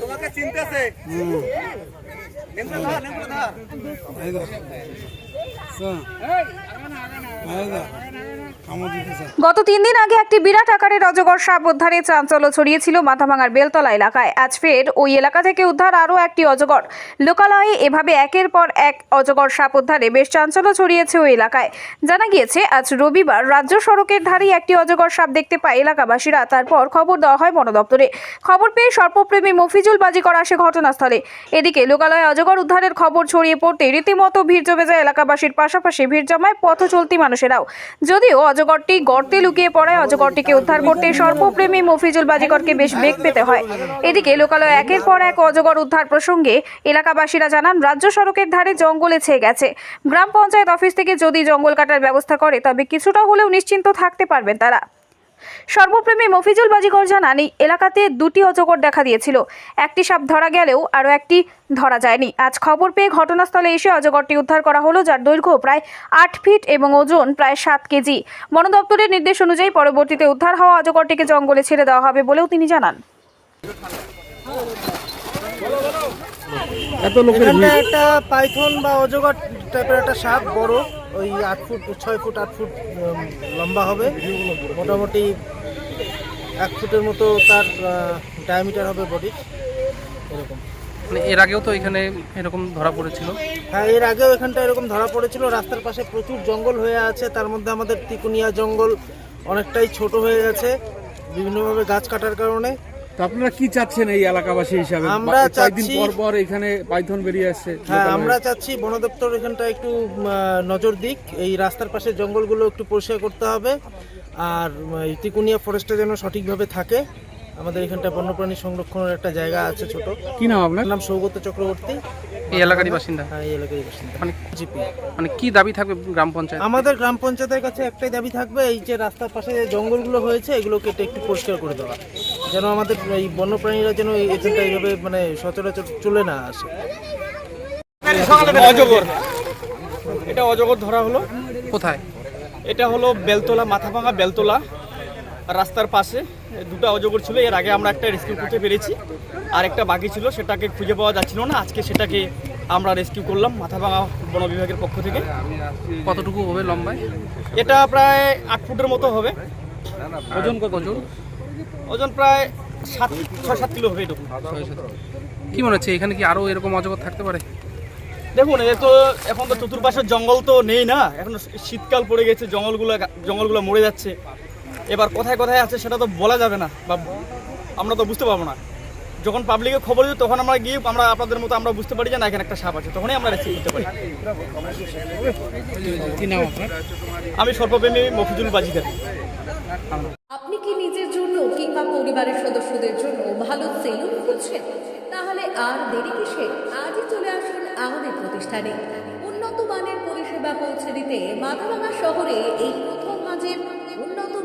তোমাকে চিনতেছে। গত তিন দিন আগে একটি বিরাট আকারের অজগর সাপ উদ্ধারে চাঞ্চল্য ছড়িয়েছিল মাথাভাঙার বেলতলা এলাকায়। আজ ফের ওই এলাকা থেকে উদ্ধার আরও একটি অজগর। লোকালয়ে এভাবে একের পর এক অজগর সাপ উদ্ধারে বেশ চাঞ্চল্য ছড়িয়েছে ওই এলাকায়। জানা গিয়েছে, আজ রবিবার রাজ্য সড়কের ধারেই একটি অজগর সাপ দেখতে পায় এলাকাবাসীরা। তারপর খবর দেওয়া হয় বন দপ্তরে খবর পেয়ে সর্পপ্রেমী মফিজুল বাজিকর আসে ঘটনাস্থলে। এদিকে লোকালয়ে অজগর উদ্ধারের খবর ছড়িয়ে পড়তে রীতিমতো ভিড় জমে যায় এলাকাবাসীর পাশাপাশি ভিড় জমায় পথ চলতি মানুষেরাও। যদিও অজগরটি গর্তে লুকিয়ে পড়ায় অজগরটিকে উদ্ধার করতে সর্বপ্রেমী মফিজুল বাজিকরকে বেশ বেগ পেতে হয়। এদিকে লোকালয়ে একের পর এক অজগর উদ্ধার প্রসঙ্গে এলাকাবাসীরা জানান, রাজ্য সড়কের ধারে জঙ্গলে ছেয়ে গেছে। গ্রাম পঞ্চায়েত অফিস থেকে যদি জঙ্গল কাটার ব্যবস্থা করে, তবে কিছুটা হলেও নিশ্চিন্ত থাকতে পারবেন তারা। সর্বপ্রেমী মফিজুল বাজিকর জানান এই এলাকাতে দুটি অজগর দেখা দিয়েছিল। একটি সাপ ধরা গেলেও আরও একটি ধরা যায়নি। আজ খবর পেয়ে ঘটনাস্থলে এসে অজগরটি উদ্ধার করা হলো যার দৈর্ঘ্য প্রায় আট ফিট এবং ওজন প্রায় সাত কেজি। বন দপ্তরের নির্দেশ অনুযায়ী পরবর্তীতে উদ্ধার হওয়া অজগরটিকে জঙ্গলে ছেড়ে দেওয়া হবে বলেও তিনি জানান। এত লোকের একটা পাইথন বা অজগর টাইপের একটা সাপ বড়। ওই আট ফুট ছয় ফুট আট ফুট লম্বা হবে। মোটামুটি এক ফুটের মতো তার ডায়ামিটার হবে বডি এরকম। মানে এর আগেও তো এখানে এরকম ধরা পড়েছিল? হ্যাঁ এর আগেও এখানটা এরকম ধরা পড়েছিল। রাস্তার পাশে প্রচুর জঙ্গল হয়ে আছে। তার মধ্যে আমাদের তিকুনিয়া জঙ্গল অনেকটাই ছোট হয়ে গেছে। বিভিন্নভাবে গাছ কাটার কারণে। তো আপনারা কি চাচ্ছেন এই এলাকাবাসী হিসাবে? আমরা চাচ্ছি- পর পর এখানে পাইথন বেরিয়ে আসছে হ্যাঁ আমরা চাচ্ছি বন দপ্তর এখানটা একটু নজর দিক। এই রাস্তার পাশে জঙ্গলগুলো একটু পরিষ্কার করতে হবে। আর তিকুনিয়া ফরেস্টে যেন সঠিকভাবে থাকে। আমাদের এখানটা বন্যপ্রাণী সংরক্ষণের একটা জায়গা আছে ছোট। কি নাম আপনার? নাম সৌগত চক্রবর্তী। এই এলাকারই বাসিন্দা? হ্যাঁ এই এলাকারই বাসিন্দা। মানে জিপি মানে কি দাবি থাকবে গ্রাম পঞ্চায়েত? আমাদের গ্রাম পঞ্চায়েতের কাছে একটাই দাবি থাকবে এই যে রাস্তার পাশে যে জঙ্গলগুলো হয়েছে এগুলো কেটে একটু পরিষ্কার করে দেওয়া। যেন আমাদের এই বন্যপ্রাণীরা যেন এই- এখানটা এইভাবে মানে সচরাচর চলে না আসে। অজগর। এটা অজগর ধরা হলো। কোথায়? এটা হলো বেলতলা মাথাভাঙা বেলতলা। রাস্তার পাশে দুটো অজগর ছিল এর আগে আমরা একটা রেস্কিউ করতে পেরেছি। আর একটা বাকি ছিল সেটাকে খুঁজে পাওয়া যাচ্ছিল না। আজকে সেটাকে আমরা রেস্কিউ করলাম মাথাভাঙা বন বিভাগের পক্ষ থেকে। কতটুকু হবে লম্বায়? এটা প্রায় আট ফুটের মতো হবে। ওজন কত? ওজন? ওজন প্রায় সাত ছয় সাত কিলো হবে এরকম কি মনে হচ্ছে এখানে কি আরও এরকম অজগর থাকতে পারে? দেখুন এ তো এখন তো চতুর্পাশের জঙ্গল তো নেই না। এখন শীতকাল পড়ে গেছে জঙ্গলগুলো জঙ্গলগুলো মরে যাচ্ছে। এবার কোথায় কোথায় আছে সেটা তো বলা যাবে না বা আমরা তো বুঝতে পারব না। যখন পাবলিকে খবর দিই তখন আমরা গিয়ে আমরা আপনাদের মতো আমরা বুঝতে পারি যে না এখানে একটা সাপ আছে। তখনই আমরা রেসিভ করতে পারি। আমি সর্বপ্রেমী মফিজুল বাজিকার। আপনি কি নিজের জন্য কিংবা পরিবারের সদস্যদের জন্য ভালো সেলুন খুঁজছেন? তাহলে আর দেরি কিসে? আজই চলে আসুন আমাদের প্রতিষ্ঠানে। উন্নত মানের পরিষেবা পৌঁছে দিতে মাথাভাঙা শহরে এই প্রথম মাঝের